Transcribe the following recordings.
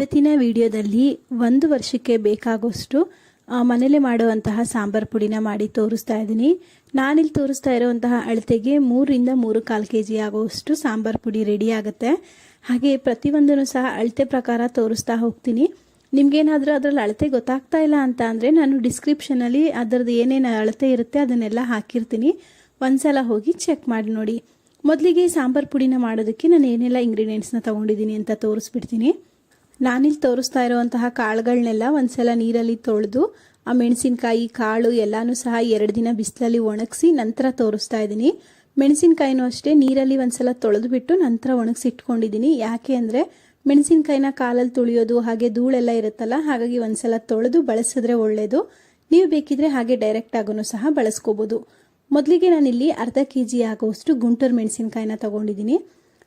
ಇವತ್ತಿನ ವಿಡಿಯೋದಲ್ಲಿ ಒಂದು ವರ್ಷಕ್ಕೆ ಬೇಕಾಗುವಷ್ಟು ಮನೇಲೆ ಮಾಡುವಂತಹ ಸಾಂಬಾರ್ ಪುಡಿನ ಮಾಡಿ ತೋರಿಸ್ತಾ ಇದ್ದೀನಿ. ನಾನಿಲ್ಲಿ ತೋರಿಸ್ತಾ ಇರುವಂತಹ ಅಳತೆಗೆ ಮೂರಿಂದ ಮೂರು ಕಾಲು ಕೆ ಜಿ ಆಗುವಷ್ಟು ಸಾಂಬಾರ್ ಪುಡಿ ರೆಡಿ ಆಗುತ್ತೆ. ಹಾಗೆ ಪ್ರತಿಯೊಂದನ್ನು ಸಹ ಅಳತೆ ಪ್ರಕಾರ ತೋರಿಸ್ತಾ ಹೋಗ್ತೀನಿ. ನಿಮ್ಗೇನಾದರೂ ಅದರಲ್ಲಿ ಅಳತೆ ಗೊತ್ತಾಗ್ತಾ ಇಲ್ಲ ಅಂತ ಅಂದರೆ ನಾನು ಡಿಸ್ಕ್ರಿಪ್ಷನಲ್ಲಿ ಅದರದ್ದು ಏನೇನು ಅಳತೆ ಇರುತ್ತೆ ಅದನ್ನೆಲ್ಲ ಹಾಕಿರ್ತೀನಿ. ಒಂದ್ಸಲ ಹೋಗಿ ಚೆಕ್ ಮಾಡಿ ನೋಡಿ. ಮೊದಲಿಗೆ ಸಾಂಬಾರ್ ಪುಡಿನ ಮಾಡೋದಕ್ಕೆ ನಾನು ಏನೆಲ್ಲ ಇಂಗ್ರೀಡಿಯೆಂಟ್ಸ್ನ ತೊಗೊಂಡಿದ್ದೀನಿ ಅಂತ ತೋರಿಸ್ಬಿಡ್ತೀನಿ. ನಾನಿಲ್ಲಿ ತೋರಿಸ್ತಾ ಇರುವಂತಹ ಕಾಳುಗಳನ್ನೆಲ್ಲ ಒಂದ್ಸಲ ನೀರಲ್ಲಿ ತೊಳೆದು, ಆ ಮೆಣಸಿನಕಾಯಿ, ಕಾಳು ಎಲ್ಲಾನು ಸಹ ಎರಡು ದಿನ ಬಿಸಿಲಲ್ಲಿ ಒಣಗಿಸಿ ನಂತರ ತೋರಿಸ್ತಾ ಇದ್ದೀನಿ. ಮೆಣಸಿನಕಾಯಿನೂ ಅಷ್ಟೇ, ನೀರಲ್ಲಿ ಒಂದ್ಸಲ ತೊಳೆದು ಬಿಟ್ಟು ನಂತರ ಒಣಗಿಸಿ ಇಟ್ಕೊಂಡಿದ್ದೀನಿ ಯಾಕೆ ಅಂದರೆ, ಮೆಣಸಿನಕಾಯಿನ ಕಾಲಲ್ಲಿ ತುಳಿಯೋದು, ಹಾಗೆ ಧೂಳೆಲ್ಲ ಇರುತ್ತಲ್ಲ, ಹಾಗಾಗಿ ಒಂದ್ಸಲ ತೊಳೆದು ಬಳಸಿದ್ರೆ ಒಳ್ಳೆಯದು ನೀವು ಬೇಕಿದ್ರೆ ಹಾಗೆ ಡೈರೆಕ್ಟ್ ಆಗೋನು ಸಹ ಬಳಸ್ಕೋಬೋದು. ಮೊದಲಿಗೆ ನಾನಿಲ್ಲಿ ಅರ್ಧ ಕೆ ಜಿ ಆಗುವಷ್ಟು ಗುಂಟೂರು ಮೆಣಸಿನಕಾಯಿನ ತಗೊಂಡಿದ್ದೀನಿ.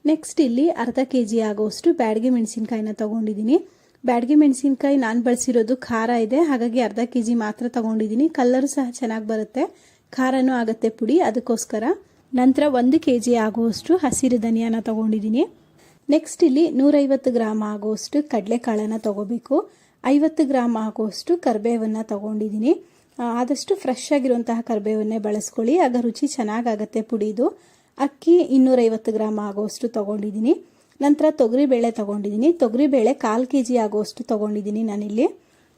ನೆಕ್ಸ್ಟ್ ಇಲ್ಲಿ ಅರ್ಧ ಕೆ ಜಿ ಆಗೋಷ್ಟು ಬ್ಯಾಡಗೆ ಮೆಣಸಿನಕಾಯಿನ ತಗೊಂಡಿದ್ದೀನಿ. ಬ್ಯಾಡಗೆ ಮೆಣಸಿನಕಾಯಿ ನಾನು ಬಳಸಿರೋದು ಖಾರ ಇದೆ. ಹಾಗಾಗಿ ಅರ್ಧ ಕೆ ಜಿ ಮಾತ್ರ ತಗೊಂಡಿದ್ದೀನಿ. ಕಲ್ಲರು ಸಹ ಚೆನ್ನಾಗಿ ಬರುತ್ತೆ. ಖಾರನೂ ಆಗುತ್ತೆ ಪುಡಿ. ಅದಕ್ಕೋಸ್ಕರ ನಂತರ ಒಂದು ಕೆ ಜಿ ಆಗುವಷ್ಟು ಹಸಿರು ಧನಿಯಾನ ತಗೊಂಡಿದ್ದೀನಿ. ನೆಕ್ಸ್ಟ್ ಇಲ್ಲಿ ನೂರೈವತ್ತು ಗ್ರಾಮ್ ಆಗುವಷ್ಟು ಕಡಲೆಕಾಳನ್ನು ತೊಗೋಬೇಕು. ಐವತ್ತು ಗ್ರಾಮ್ ಆಗುವಷ್ಟು ಕರಿಬೇವನ್ನು ತಗೊಂಡಿದ್ದೀನಿ. ಆದಷ್ಟು ಫ್ರೆಶ್ ಆಗಿರುವಂತಹ ಕರಿಬೇವನ್ನೇ ಬಳಸ್ಕೊಳ್ಳಿ. ಆಗ ರುಚಿ ಚೆನ್ನಾಗಾಗತ್ತೆ ಪುಡಿದು ಅಕ್ಕಿ ಇನ್ನೂರೈವತ್ತು ಗ್ರಾಮ್ ಆಗೋಷ್ಟು ತೊಗೊಂಡಿದ್ದೀನಿ. ನಂತರ ತೊಗರಿಬೇಳೆ ತಗೊಂಡಿದ್ದೀನಿ. ತೊಗರಿಬೇಳೆ ಕಾಲು ಕೆ ಜಿ ಆಗೋಷ್ಟು ತೊಗೊಂಡಿದ್ದೀನಿ ನಾನಿಲ್ಲಿ.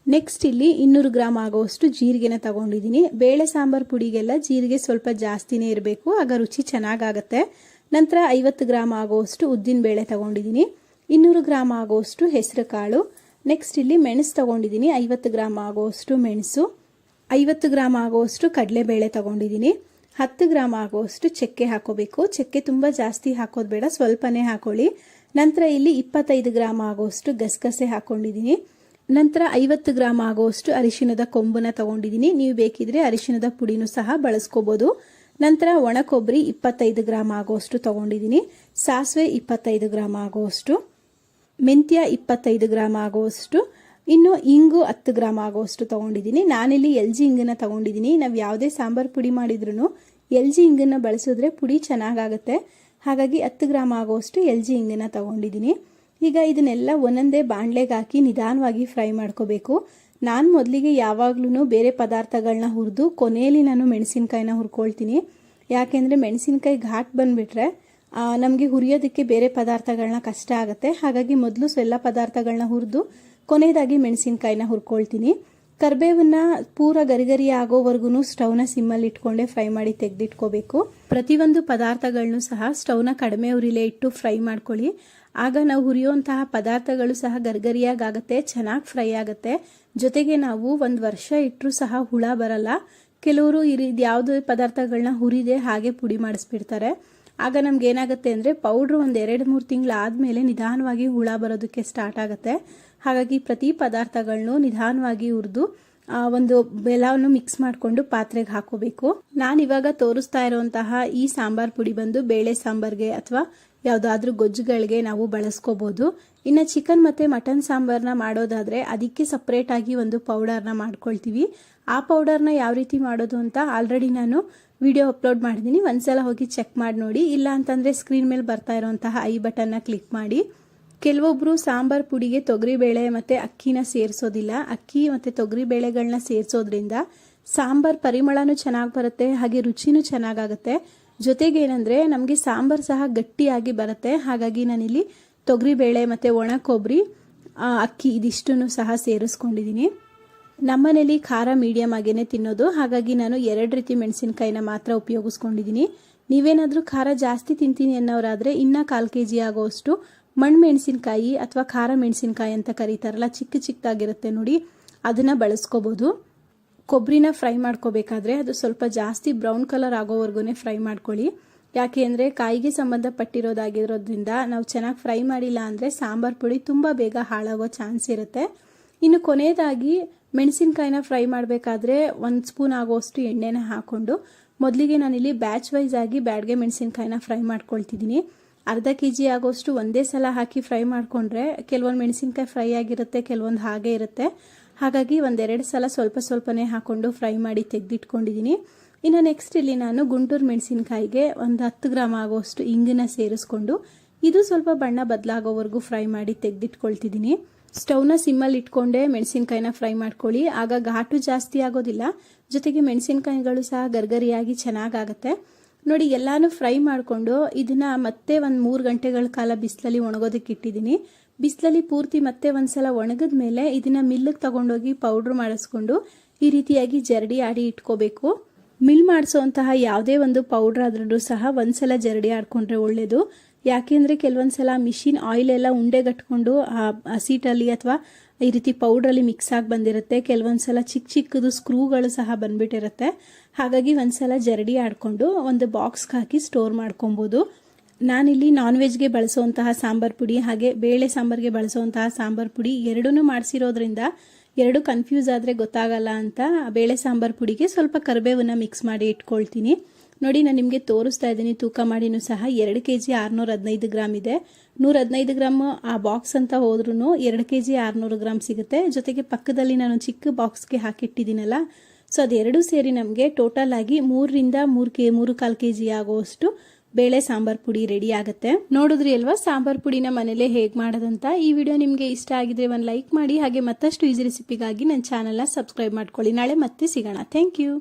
ನೆಕ್ಸ್ಟ್ ಇಲ್ಲಿ ಇನ್ನೂರು ಗ್ರಾಮ್ ಆಗೋಷ್ಟು ಜೀರಿಗೆನ ತಗೊಂಡಿದ್ದೀನಿ. ಬೇಳೆ ಸಾಂಬಾರು ಪುಡಿಗೆಲ್ಲ ಜೀರಿಗೆ ಸ್ವಲ್ಪ ಜಾಸ್ತಿನೇ ಇರಬೇಕು. ಆಗ ರುಚಿ ಚೆನ್ನಾಗಾಗತ್ತೆ. ನಂತರ ಐವತ್ತು ಗ್ರಾಮ್ ಆಗೋಷ್ಟು ಉದ್ದಿನ ಬೇಳೆ ತಗೊಂಡಿದ್ದೀನಿ. ಇನ್ನೂರು ಗ್ರಾಮ್ ಆಗೋಷ್ಟು ಹೆಸರು ಕಾಳು. ನೆಕ್ಸ್ಟ್ ಇಲ್ಲಿ ಮೆಣಸು ತಗೊಂಡಿದ್ದೀನಿ. ಐವತ್ತು ಗ್ರಾಮ್ ಆಗೋಷ್ಟು ಮೆಣಸು. ಐವತ್ತು ಗ್ರಾಮ್ ಆಗೋಷ್ಟು ಕಡಲೆಬೇಳೆ ತಗೊಂಡಿದ್ದೀನಿ. ಹತ್ತು ಗ್ರಾಮ್ ಆಗುವಷ್ಟು ಚಕ್ಕೆ ಹಾಕೋಬೇಕು. ಚಕ್ಕೆ ತುಂಬ ಜಾಸ್ತಿ ಹಾಕೋದು ಬೇಡ, ಸ್ವಲ್ಪನೇ ಹಾಕೊಳ್ಳಿ. ನಂತರ ಇಲ್ಲಿ ಇಪ್ಪತ್ತೈದು ಗ್ರಾಮ್ ಆಗುವಷ್ಟು ಗಸಗಸೆ ಹಾಕೊಂಡಿದ್ದೀನಿ. ನಂತರ ಐವತ್ತು ಗ್ರಾಮ್ ಆಗುವಷ್ಟು ಅರಿಶಿಣದ ಕೊಂಬನ್ನ ತಗೊಂಡಿದ್ದೀನಿ. ನೀವು ಬೇಕಿದ್ರೆ ಅರಿಶಿಣದ ಪುಡಿನೂ ಸಹ ಬಳಸ್ಕೋಬಹುದು ನಂತರ ಒಣ ಕೊಬ್ಬರಿ ಇಪ್ಪತ್ತೈದು ಗ್ರಾಮ್ ಆಗುವಷ್ಟು ತಗೊಂಡಿದ್ದೀನಿ. ಸಾಸಿವೆ ಇಪ್ಪತ್ತೈದು ಗ್ರಾಮ್ ಆಗುವಷ್ಟು, ಮೆಂತ್ಯ ಇಪ್ಪತ್ತೈದು ಗ್ರಾಮ್ ಆಗುವಷ್ಟು ಇನ್ನು ಇಂಗು ಹತ್ತು ಗ್ರಾಮ್ ಆಗೋಷ್ಟು ತಗೊಂಡಿದ್ದೀನಿ. ನಾನಿಲ್ಲಿ ಎಲ್ ಜಿ ಇಂಗನ್ನ ತಗೊಂಡಿದ್ದೀನಿ. ನಾವು ಯಾವುದೇ ಸಾಂಬಾರ್ ಪುಡಿ ಮಾಡಿದ್ರು ಎಲ್ ಜಿ ಇಂಗನ್ನ ಬಳಸಿದ್ರೆ ಪುಡಿ ಚೆನ್ನಾಗಾಗುತ್ತೆ. ಹಾಗಾಗಿ ಹತ್ತು ಗ್ರಾಮ್ ಆಗೋಷ್ಟು ಎಲ್ ಜಿ ಇಂಗನ್ನ ತಗೊಂಡಿದ್ದೀನಿ. ಈಗ ಇದನ್ನೆಲ್ಲ ಒಂದೊಂದೇ ಬಾಣಲೆಗೆ ಹಾಕಿ ನಿಧಾನವಾಗಿ ಫ್ರೈ ಮಾಡ್ಕೋಬೇಕು. ನಾನು ಮೊದಲಿಗೆ ಯಾವಾಗ್ಲೂ ಬೇರೆ ಪದಾರ್ಥಗಳನ್ನ ಹುರಿದು ಕೊನೆಯಲ್ಲಿ ನಾನು ಮೆಣಸಿನ್ಕಾಯಿನ ಹುರ್ಕೊಳ್ತೀನಿ. ಯಾಕೆಂದರೆ ಮೆಣಸಿನ್ಕಾಯಿ ಘಾಟ್ ಬಂದುಬಿಟ್ರೆ ನಮಗೆ ಹುರಿಯೋದಕ್ಕೆ ಬೇರೆ ಪದಾರ್ಥಗಳನ್ನ ಕಷ್ಟ ಆಗುತ್ತೆ. ಹಾಗಾಗಿ ಮೊದಲು ಎಲ್ಲ ಪದಾರ್ಥಗಳನ್ನ ಹುರಿದು ಕೊನೆಯದಾಗಿ ಮೆಣಸಿನ್ಕಾಯಿನ ಹುರ್ಕೊಳ್ತೀನಿ. ಕರ್ಬೇವನ್ನ ಪೂರ ಗರಿಗರಿ ಆಗೋವರೆಗೂ ಸ್ಟವ್ನ ಸಿಮ್ಮಲ್ಲಿ ಇಟ್ಕೊಂಡೆ ಫ್ರೈ ಮಾಡಿ ತೆಗೆದಿಟ್ಕೋಬೇಕು. ಪ್ರತಿಯೊಂದು ಪದಾರ್ಥಗಳನ್ನು ಸಹ ಸ್ಟೌವ್ನ ಕಡಿಮೆ ಉರಿಲೇ ಇಟ್ಟು ಫ್ರೈ ಮಾಡ್ಕೊಳ್ಳಿ. ಆಗ ನಾವು ಹುರಿಯುವಂತಹ ಪದಾರ್ಥಗಳು ಸಹ ಗರ್ಗರಿಯಾಗುತ್ತೆ ಚೆನ್ನಾಗಿ ಫ್ರೈ ಆಗುತ್ತೆ. ಜೊತೆಗೆ ನಾವು ಒಂದು ವರ್ಷ ಇಟ್ಟರೂ ಸಹ ಹುಳ ಬರಲ್ಲ. ಕೆಲವರು ಈ ರೀತಿ ಯಾವುದೇ ಪದಾರ್ಥಗಳನ್ನ ಹುರಿದೆ ಹಾಗೆ ಪುಡಿ ಮಾಡಿಸ್ಬಿಡ್ತಾರೆ. ಆಗ ನಮ್ಗೆ ಏನಾಗುತ್ತೆ ಅಂದರೆ ಪೌಡ್ರ್ ಒಂದು ಎರಡು ಮೂರು ತಿಂಗಳು ಆದಮೇಲೆ ನಿಧಾನವಾಗಿ ಹುಳ ಬರೋದಕ್ಕೆ ಸ್ಟಾರ್ಟ್ ಆಗುತ್ತೆ. ಹಾಗಾಗಿ ಪ್ರತಿ ಪದಾರ್ಥಗಳನ್ನೂ ನಿಧಾನವಾಗಿ ಹುರಿದು ಒಂದು ಬೆಲ್ಲವನ್ನು ಮಿಕ್ಸ್ ಮಾಡಿಕೊಂಡು ಪಾತ್ರೆಗೆ ಹಾಕೋಬೇಕು. ನಾನು ಇವಾಗ ತೋರಿಸ್ತಾ ಇರುವಂತಹ ಈ ಸಾಂಬಾರ್ ಪುಡಿ ಬಂದು ಬೇಳೆ ಸಾಂಬಾರ್ಗೆ ಅಥವಾ ಯಾವುದಾದ್ರೂ ಗೊಜ್ಜುಗಳಿಗೆ ನಾವು ಬಳಸ್ಕೋಬಹುದು ಇನ್ನು ಚಿಕನ್ ಮತ್ತೆ ಮಟನ್ ಸಾಂಬಾರ್ನ ಮಾಡೋದಾದ್ರೆ ಅದಕ್ಕೆ ಸಪ್ರೇಟಾಗಿ ಒಂದು ಪೌಡರ್ನ ಮಾಡ್ಕೊಳ್ತೀವಿ. ಆ ಪೌಡರ್ನ ಯಾವ ರೀತಿ ಮಾಡೋದು ಅಂತ ಆಲ್ರೆಡಿ ನಾನು ವಿಡಿಯೋ ಅಪ್ಲೋಡ್ ಮಾಡಿದ್ದೀನಿ ಒಂದ್ಸಲ ಹೋಗಿ ಚೆಕ್ ಮಾಡಿ ನೋಡಿ. ಇಲ್ಲ ಅಂತಂದ್ರೆ ಸ್ಕ್ರೀನ್ ಮೇಲೆ ಬರ್ತಾ ಇರುವಂತಹ ಐ ಬಟನ್ನ ಕ್ಲಿಕ್ ಮಾಡಿ. ಕೆಲವೊಬ್ರು ಸಾಂಬಾರ್ ಪುಡಿಗೆ ತೊಗರಿಬೇಳೆ ಮತ್ತೆ ಅಕ್ಕಿನ ಸೇರಿಸೋದಿಲ್ಲ. ಅಕ್ಕಿ ಮತ್ತೆ ತೊಗರಿ ಬೇಳೆಗಳನ್ನ ಸೇರಿಸೋದ್ರಿಂದ ಸಾಂಬಾರ್ ಪರಿಮಳನೂ ಚೆನ್ನಾಗಿ ಬರುತ್ತೆ, ಹಾಗೆ ರುಚಿನೂ ಚೆನ್ನಾಗಾಗುತ್ತೆ. ಜೊತೆಗೆ ಏನಂದ್ರೆ ನಮಗೆ ಸಾಂಬಾರ್ ಸಹ ಗಟ್ಟಿಯಾಗಿ ಬರುತ್ತೆ. ಹಾಗಾಗಿ ನಾನಿಲ್ಲಿ ತೊಗರಿಬೇಳೆ ಮತ್ತೆ ಒಣ ಕೊಬ್ಬರಿ ಅಕ್ಕಿ ಇದಿಷ್ಟನ್ನು ಸಹ ಸೇರಿಸ್ಕೊಂಡಿದ್ದೀನಿ ನಮ್ಮನೇಲಿ ಖಾರ ಮೀಡಿಯಮ್ ಆಗೇ ತಿನ್ನೋದು. ಹಾಗಾಗಿ ನಾನು ಎರಡು ರೀತಿ ಮೆಣಸಿನಕಾಯಿನ ಮಾತ್ರ ಉಪಯೋಗಿಸ್ಕೊಂಡಿದ್ದೀನಿ ನೀವೇನಾದರೂ ಖಾರ ಜಾಸ್ತಿ ತಿಂತೀನಿ ಅನ್ನೋರಾದರೆ ಇನ್ನ ಕಾಲು ಕೆ ಜಿ ಆಗೋಷ್ಟು ಮಣ್ಣು ಮೆಣಸಿನಕಾಯಿ ಅಥವಾ ಖಾರ ಮೆಣಸಿನಕಾಯಿ ಅಂತ ಕರೀತಾರಲ್ಲ, ಚಿಕ್ಕ ಚಿಕ್ಕದಾಗಿರುತ್ತೆ ನೋಡಿ, ಅದನ್ನು ಬಳಸ್ಕೋಬೋದು. ಕೊಬ್ಬರಿನ ಫ್ರೈ ಮಾಡ್ಕೋಬೇಕಾದ್ರೆ ಅದು ಸ್ವಲ್ಪ ಜಾಸ್ತಿ ಬ್ರೌನ್ ಕಲರ್ ಆಗೋವರೆಗೂ ಫ್ರೈ ಮಾಡ್ಕೊಳ್ಳಿ. ಯಾಕೆ ಅಂದರೆ ಕಾಯಿಗೆ ಸಂಬಂಧಪಟ್ಟಿರೋದಾಗಿರೋದ್ರಿಂದ ನಾವು ಚೆನ್ನಾಗಿ ಫ್ರೈ ಮಾಡಿಲ್ಲ ಅಂದರೆ ಸಾಂಬಾರ್ ಪುಡಿ ತುಂಬ ಬೇಗ ಹಾಳಾಗೋ ಚಾನ್ಸ್ ಇರುತ್ತೆ. ಇನ್ನು ಕೊನೆಯದಾಗಿ ಮೆಣಸಿನ್ಕಾಯಿನ ಫ್ರೈ ಮಾಡಬೇಕಾದ್ರೆ ಒಂದು ಸ್ಪೂನ್ ಆಗೋಷ್ಟು ಎಣ್ಣೆನ ಹಾಕ್ಕೊಂಡು ಮೊದಲಿಗೆ ನಾನಿಲ್ಲಿ ಬ್ಯಾಚ್ ವೈಸ್ ಆಗಿ ಬ್ಯಾಡ್ಗೆ ಮೆಣಸಿನ್ಕಾಯಿನ ಫ್ರೈ ಮಾಡ್ಕೊಳ್ತಿದ್ದೀನಿ. ಅರ್ಧ ಕೆ ಜಿ ಆಗೋಷ್ಟು ಒಂದೇ ಸಲ ಹಾಕಿ ಫ್ರೈ ಮಾಡಿಕೊಂಡ್ರೆ ಕೆಲವೊಂದು ಮೆಣಸಿನ್ಕಾಯಿ ಫ್ರೈ ಆಗಿರುತ್ತೆ, ಕೆಲವೊಂದು ಹಾಗೆ ಇರುತ್ತೆ. ಹಾಗಾಗಿ ಒಂದೆರಡು ಸಲ ಸ್ವಲ್ಪ ಸ್ವಲ್ಪನೇ ಹಾಕೊಂಡು ಫ್ರೈ ಮಾಡಿ ತೆಗೆದಿಟ್ಕೊಂಡಿದ್ದೀನಿ ಇನ್ನು ನೆಕ್ಸ್ಟ್ ಇಲ್ಲಿ ನಾನು ಗುಂಟೂರು ಮೆಣಸಿನ್ಕಾಯಿಗೆ ಒಂದು ಹತ್ತು ಗ್ರಾಮ್ ಆಗೋಷ್ಟು ಇಂಗನ್ನ ಸೇರಿಸ್ಕೊಂಡು ಇದು ಸ್ವಲ್ಪ ಬಣ್ಣ ಬದಲಾಗೋವರೆಗೂ ಫ್ರೈ ಮಾಡಿ ತೆಗೆದಿಟ್ಕೊಳ್ತಿದ್ದೀನಿ ಸ್ಟವ್ನ ಸಿಮ್ಮಲ್ಲಿ ಇಟ್ಕೊಂಡೆ ಮೆಣಸಿನ್ಕಾಯಿನ ಫ್ರೈ ಮಾಡ್ಕೊಳ್ಳಿ. ಆಗ ಘಾಟು ಜಾಸ್ತಿ ಆಗೋದಿಲ್ಲ. ಜೊತೆಗೆ ಮೆಣಸಿನ್ಕಾಯಿಗಳು ಸಹ ಗರ್ಗರಿಯಾಗಿ ಚೆನ್ನಾಗಾಗತ್ತೆ. ನೋಡಿ, ಎಲ್ಲಾನು ಫ್ರೈ ಮಾಡಿಕೊಂಡು ಇದನ್ನ ಮತ್ತೆ ಒಂದು ಮೂರು ಗಂಟೆಗಳ ಕಾಲ ಬಿಸಿಲಲ್ಲಿ ಒಣಗೋದಕ್ಕೆ ಇಟ್ಟಿದ್ದೀನಿ. ಬಿಸಿಲಲ್ಲಿ ಪೂರ್ತಿ ಮತ್ತೆ ಒಂದ್ಸಲ ಒಣಗಿದ ಮೇಲೆ ಇದನ್ನ ಮಿಲ್ಲಿಗೆ ತಗೊಂಡೋಗಿ ಪೌಡ್ರ್ ಮಾಡಿಸ್ಕೊಂಡು ಈ ರೀತಿಯಾಗಿ ಜರಡಿ ಆಡಿ ಇಟ್ಕೋಬೇಕು. ಮಿಲ್ ಮಾಡಿಸೋಂತಹ ಯಾವುದೇ ಒಂದು ಪೌಡ್ರ್ ಆದ್ರೂ ಸಹ ಒಂದ್ಸಲ ಜರಡಿ ಆಡ್ಕೊಂಡ್ರೆ ಒಳ್ಳೇದು. ಯಾಕೆಂದ್ರೆ ಕೆಲವೊಂದ್ಸಲ ಮಿಷಿನ್ ಆಯಿಲ್ ಎಲ್ಲ ಉಂಡೆಗಟ್ಕೊಂಡು, ಆ ಸೀಟಲ್ಲಿ ಅಥವಾ ಈ ರೀತಿ ಪೌಡ್ರಲ್ಲಿ ಮಿಕ್ಸ್ ಆಗಿ ಬಂದಿರುತ್ತೆ. ಕೆಲವೊಂದ್ಸಲ ಚಿಕ್ಕ ಚಿಕ್ಕದು ಸ್ಕ್ರೂಗಳು ಸಹ ಬಂದ್ಬಿಟ್ಟಿರುತ್ತೆ. ಹಾಗಾಗಿ ಒಂದ್ಸಲ ಜರಡಿ ಆಡ್ಕೊಂಡು ಒಂದು ಬಾಕ್ಸ್ಗೆ ಹಾಕಿ ಸ್ಟೋರ್ ಮಾಡ್ಕೊಬೋದು. ನಾನಿಲ್ಲಿ ನಾನ್ ವೆಜ್ಗೆ ಬಳಸುವಂತಹ ಸಾಂಬಾರ್ ಪುಡಿ, ಹಾಗೆ ಬೇಳೆ ಸಾಂಬಾರ್ಗೆ ಬಳಸುವಂತಹ ಸಾಂಬಾರ್ ಪುಡಿ ಎರಡೂ ಮಾಡಿಸಿರೋದ್ರಿಂದ ಎರಡು ಕನ್ಫ್ಯೂಸ್ ಆದರೆ ಗೊತ್ತಾಗಲ್ಲ ಅಂತ ಬೇಳೆ ಸಾಂಬಾರ್ ಪುಡಿಗೆ ಸ್ವಲ್ಪ ಕರಿಬೇವನ್ನ ಮಿಕ್ಸ್ ಮಾಡಿ ಇಟ್ಕೊಳ್ತೀನಿ. ನೋಡಿ, ನಾನು ನಿಮಗೆ ತೋರಿಸ್ತಾ ಇದ್ದೀನಿ. ತೂಕ ಮಾಡಿನೂ ಸಹ ಎರಡು ಕೆ ಜಿ ಆರುನೂರ ಹದಿನೈದು ಗ್ರಾಮ್ ಇದೆ. ನೂರ ಹದಿನೈದು ಗ್ರಾಮ್ ಆ ಬಾಕ್ಸ್ ಅಂತ ಹೋದ್ರೂ ಎರಡು ಕೆ ಜಿ ಆರುನೂರು ಗ್ರಾಮ್ ಸಿಗುತ್ತೆ. ಜೊತೆಗೆ ಪಕ್ಕದಲ್ಲಿ ನಾನು ಚಿಕ್ಕ ಬಾಕ್ಸ್ಗೆ ಹಾಕಿಟ್ಟಿದ್ದೀನಲ್ಲ, ಸೊ ಅದೆರಡೂ ಸೇರಿ ನಮಗೆ ಟೋಟಲ್ ಆಗಿ ಮೂರರಿಂದ ಮೂರು ಕೆ, ಮೂರು ಕಾಲು ಕೆ ಜಿ ಆಗುವಷ್ಟು ಬೇಳೆ ಸಾಂಬಾರ್ ಪುಡಿ ರೆಡಿ ಆಗುತ್ತೆ. ನೋಡಿದ್ರಿ ಅಲ್ವಾ, ಸಾಂಬಾರ್ ಪುಡಿನ ಮನೇಲೆ ಹೇಗೆ ಮಾಡೋದಂತ. ಈ ವಿಡಿಯೋ ನಿಮಗೆ ಇಷ್ಟ ಆಗಿದ್ರೆ ಒಂದು ಲೈಕ್ ಮಾಡಿ, ಹಾಗೆ ಮತ್ತಷ್ಟು ಈಸಿ ರೆಸಿಪಿಗಾಗಿ ನನ್ನ ಚಾನಲ್ನ ಸಬ್ಸ್ಕ್ರೈಬ್ ಮಾಡ್ಕೊಳ್ಳಿ. ನಾಳೆ ಮತ್ತೆ ಸಿಗೋಣ. Thank you.